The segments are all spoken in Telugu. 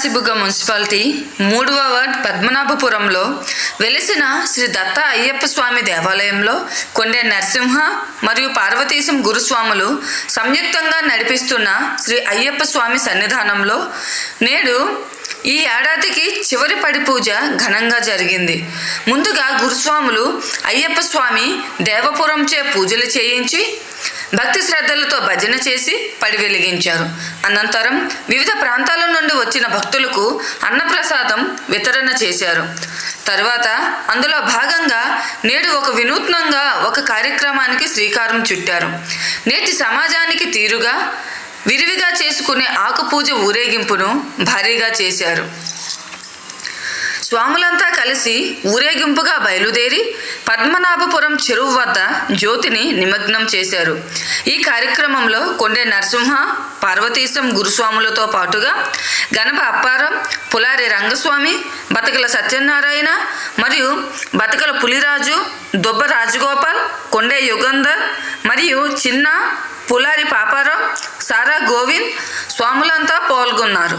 కాశీబుగ్గ మున్సిపాలిటీ మూడవ వార్డ్ పద్మనాభపురంలో వెలిసిన శ్రీ దత్త అయ్యప్ప స్వామి దేవాలయంలో కొండే నరసింహ మరియు పార్వతీశం గురుస్వాములు సంయుక్తంగా నడిపిస్తున్న శ్రీ అయ్యప్ప స్వామి సన్నిధానంలో నేడు ఈ ఏడాదికి చివరి పడి పూజ ఘనంగా జరిగింది. ముందుగా గురుస్వాములు అయ్యప్ప స్వామి దేవపురంచే పూజలు చేయించి భక్తి శ్రద్ధలతో భజన చేసి పడి వెలిగించారు. అనంతరం వివిధ ప్రాంతాల నుండి వచ్చిన భక్తులకు అన్నప్రసాదం వితరణ చేశారు. తర్వాత అందులో భాగంగా నేడు ఒక వినూత్నంగా ఒక కార్యక్రమానికి శ్రీకారం చుట్టారు. నేటి సమాజానికి తీరుగా విరివిగా చేసుకునే ఆకుపూజ ఊరేగింపును భారీగా చేశారు. స్వాములంతా కలిసి ఊరేగింపుగా బయలుదేరి పద్మనాభపురం చెరువు వద్ద జ్యోతిని నిమగ్నం చేశారు. ఈ కార్యక్రమంలో కొండే నరసింహ పార్వతీశం గురుస్వాములతో పాటుగా గణప అప్పారం పులారి రంగస్వామి బతకల సత్యనారాయణ మరియు బతకల పులిరాజు దొబ్బ రాజగోపాల్ కొండే యుగంధర్ మరియు చిన్న పులారి పాపారావు సారా గోవింద్ స్వాములంతా పాల్గొన్నారు.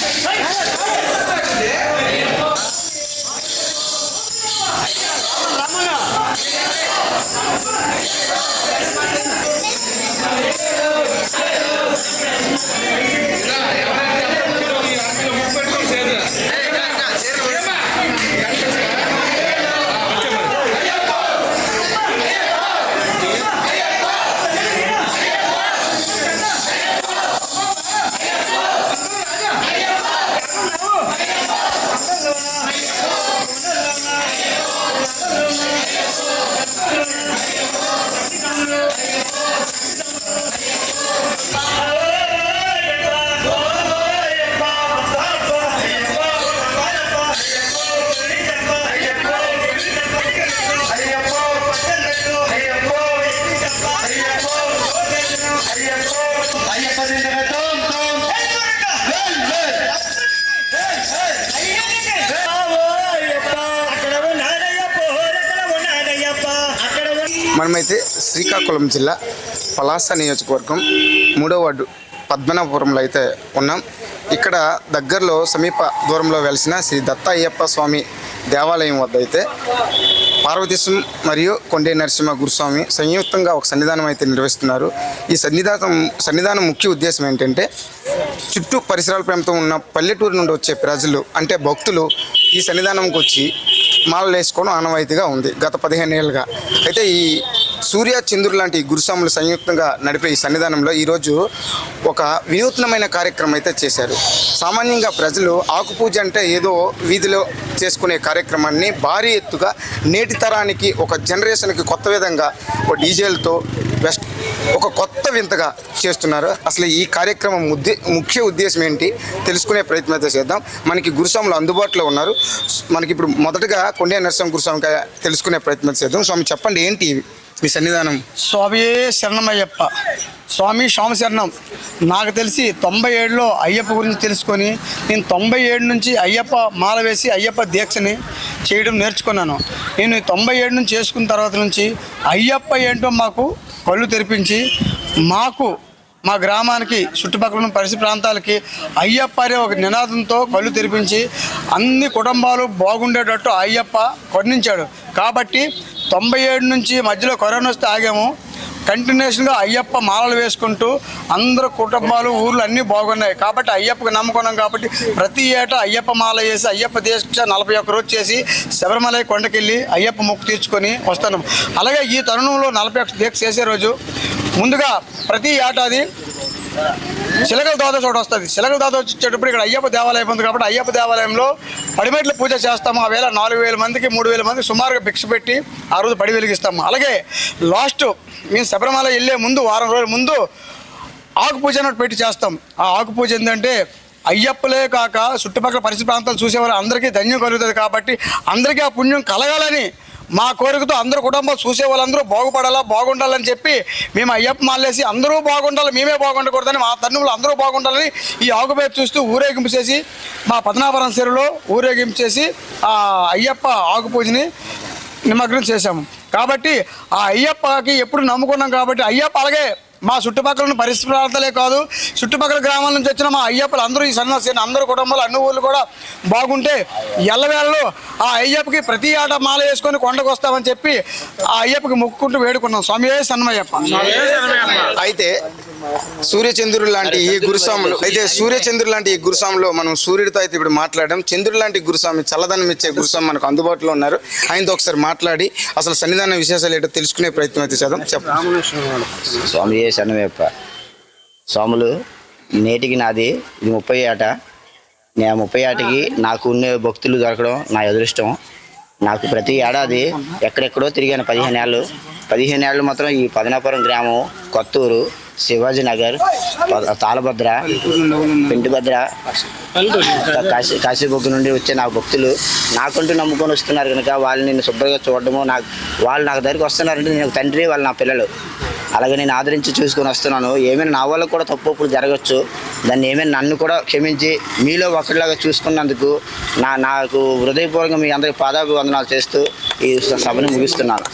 Sai! Sai! Sai! మనమైతే శ్రీకాకుళం జిల్లా పలాస నియోజకవర్గం మూడో వార్డు పద్మనాభపురంలో అయితే ఉన్నాం. ఇక్కడ దగ్గరలో సమీప దూరంలో వెలిసిన శ్రీ దత్త అయ్యప్ప స్వామి దేవాలయం వద్ద అయితే పార్వతీశం మరియు కొండే నరసింహ గురుస్వామి సంయుక్తంగా ఒక సన్నిధానం అయితే నిర్వహిస్తున్నారు. ఈ సన్నిధానం సన్నిధానం ముఖ్య ఉద్దేశం ఏంటంటే చుట్టూ పరిసరాల ప్రాంతం ఉన్న పల్లెటూరు నుండి వచ్చే ప్రజలు అంటే భక్తులు ఈ సన్నిధానంకి వచ్చి మాలలు వేసుకోవడం ఆనవాయితీగా ఉంది. గత పదిహేను ఏళ్ళుగా. అయితే ఈ సూర్య చంద్రుడు లాంటి గురుస్వాములు సంయుక్తంగా నడిపే ఈ సన్నిధానంలో ఈరోజు ఒక వినూత్నమైన కార్యక్రమం అయితే చేశారు. సామాన్యంగా ప్రజలు ఆకుపూజ అంటే ఏదో వీధిలో చేసుకునే కార్యక్రమాన్ని భారీ ఎత్తుగా నేటి తరానికి ఒక జనరేషన్కి కొత్త విధంగా ఒక డీజేలతో వెస్ట్ ఒక కొత్త వింతగా చేస్తున్నారు. అసలు ఈ కార్యక్రమం ఉద్దే ముఖ్య ఉద్దేశం ఏంటి? తెలుసుకునే ప్రయత్నం అయితే చేద్దాం. మనకి గురుస్వాములు అందుబాటులో ఉన్నారు. మనకి ఇప్పుడు మొదటగా కొండే నరసింహ గురుస్వామి తెలుసుకునే ప్రయత్నం చేద్దాం. స్వామి చెప్పండి ఏంటి ఇవి? మీ సన్నిధానం? స్వామి శరణమయ్యప్ప. స్వామి స్వామి శరణం. నాకు తెలిసి తొంభై ఏడులో అయ్యప్ప గురించి తెలుసుకొని నేను తొంభై ఏడు నుంచి అయ్యప్ప మాల వేసి అయ్యప్ప దీక్షని చేయడం నేర్చుకున్నాను. నేను తొంభై ఏడు నుంచి చేసుకున్న తర్వాత నుంచి అయ్యప్ప ఏంటో మాకు కళ్ళు తెరిపించి మాకు మా గ్రామానికి చుట్టుపక్కల ఉన్న పరిసర ప్రాంతాలకి అయ్యప్ప అనే ఒక నినాదంతో కళ్ళు తెరిపించి అన్ని కుటుంబాలు బాగుండేటట్టు అయ్యప్ప వర్ణించాడు. కాబట్టి తొంభై ఏడు నుంచి మధ్యలో కరోనా వస్తే ఆగాము. కంటిన్యూషన్గా అయ్యప్ప మాలలు వేసుకుంటూ అందరు కుటుంబాలు ఊర్లు అన్నీ బాగున్నాయి. కాబట్టి అయ్యప్పకు నమ్ముకున్నాం కాబట్టి ప్రతి ఏటా అయ్యప్ప మాల వేసి అయ్యప్ప దీక్ష నలభై ఒక్క రోజు చేసి శబరిమల కొండకెళ్ళి అయ్యప్ప మొక్కు తీర్చుకొని వస్తాను అలాగే ఈ తరుణంలో నలభై ఒక్క దీక్ష చేసే రోజు ముందుగా ప్రతి ఏటాది చిలకల దాదా చోట వస్తుంది. చిలకల దాదా వచ్చేటప్పుడు ఇక్కడ అయ్యప్ప దేవాలయం ఉంది కాబట్టి అయ్యప్ప దేవాలయంలో పడిమెట్ల పూజ చేస్తాము. ఆ వేళ నాలుగు వేల మందికి మూడు వేల మందికి సుమారుగా భిక్ష పెట్టి ఆ రోజు పడి వెలిగిస్తాము. అలాగే లాస్ట్ మేము శబరిమల వెళ్ళే ముందు వారం రోజుల ముందు ఆకు పూజ అన్నట్టు పెట్టి చేస్తాం. ఆ ఆకు పూజ ఏంటంటే అయ్యప్పలే కాక చుట్టుపక్కల పరిసర ప్రాంతాలు చూసేవారు అందరికీ ధన్యం కలుగుతుంది కాబట్టి అందరికీ ఆ పుణ్యం కలగాలని మా కోరికతో అందరు కుటుంబం చూసే వాళ్ళందరూ బాగుపడాలా బాగుండాలని చెప్పి మేము అయ్యప్ప మాలేసి అందరూ బాగుండాలి మేమే బాగుండకూడదని మా తన్నులు అందరూ బాగుండాలని ఈ ఆకుపేట చూస్తూ ఊరేగింపు చేసి మా పద్మనాభరం చెరువులో ఊరేగింపు చేసి ఆ అయ్యప్ప ఆకు పూజని నిమగ్నం చేశాము. కాబట్టి ఆ అయ్యప్పకి ఎప్పుడు నమ్ముకున్నాం కాబట్టి అయ్యప్ప అలాగే మా చుట్టుపక్కల ఉన్న పరిసర ప్రాంతాలే కాదు చుట్టుపక్కల గ్రామాల నుంచి వచ్చిన మా అయ్యప్పలు అందరూ ఈ సన్యాసి అందరు కుటుంబాలు అన్ని ఊళ్ళు కూడా బాగుంటే ఎల్లవేళలో ఆ అయ్యప్పకి ప్రతి ఆట మాల వేసుకొని కొండకు వస్తామని చెప్పి ఆ అయ్యప్పకి మొక్కుకుంటూ వేడుకున్నాం. స్వామి సన్నమయ్యప్ప అయితే సూర్యచంద్రుడు లాంటి ఈ గురుస్వాములు అయితే సూర్యచంద్రుడు లాంటి ఈ గురుస్వాములో మనం సూర్యుడితో అయితే ఇప్పుడు మాట్లాడడం. చంద్రుడు లాంటి గురుస్వామి చల్లదనం ఇచ్చే గురుస్వామి మనకు అందుబాటులో ఉన్నారు. ఆయనతో ఒకసారి మాట్లాడి అసలు సన్నిధాన విశేషాలు ఏంటో తెలుసుకునే ప్రయత్నం అయితే చేద్దాం. చెప్పండి స్వామి ఏ శరణమయ్యప్ప స్వాములు నేటికి నాది ఇది ముప్పై ఏట నేను ముప్పై ఏటకి నాకు ఉన్న భక్తులు దొరకడం నా అదృష్టం. నాకు ప్రతి ఏడాది ఎక్కడెక్కడో తిరిగాను పదిహేను ఏళ్ళు. పదిహేను ఏళ్ళు మాత్రం ఈ పదనాపురం గ్రామం కొత్తూరు శివాజీ నగర్ తాళభద్ర పెంటిభద్ర కాశీ కాశీబొగ్గు నుండి వచ్చే నా భక్తులు నాకంటూ నమ్ముకొని వస్తున్నారు కనుక వాళ్ళు నేను శుభ్రంగా చూడడము నాకు వాళ్ళు నాకు దగ్గరికి వస్తున్నారంటే నేను తండ్రి వాళ్ళు నా పిల్లలు. అలాగే నేను ఆదరించి చూసుకొని వస్తున్నాను. ఏమైనా నా వల్ల కూడా తప్పు ఒప్పులు జరగచ్చు. దాన్ని ఏమైనా నన్ను కూడా క్షమించి మీలో ఒకరిలాగా చూసుకున్నందుకు నా నాకు హృదయపూర్వకంగా మీ అందరికి పాదాభివందనాలు చేస్తూ ఈ సభను ముగిస్తున్నాను.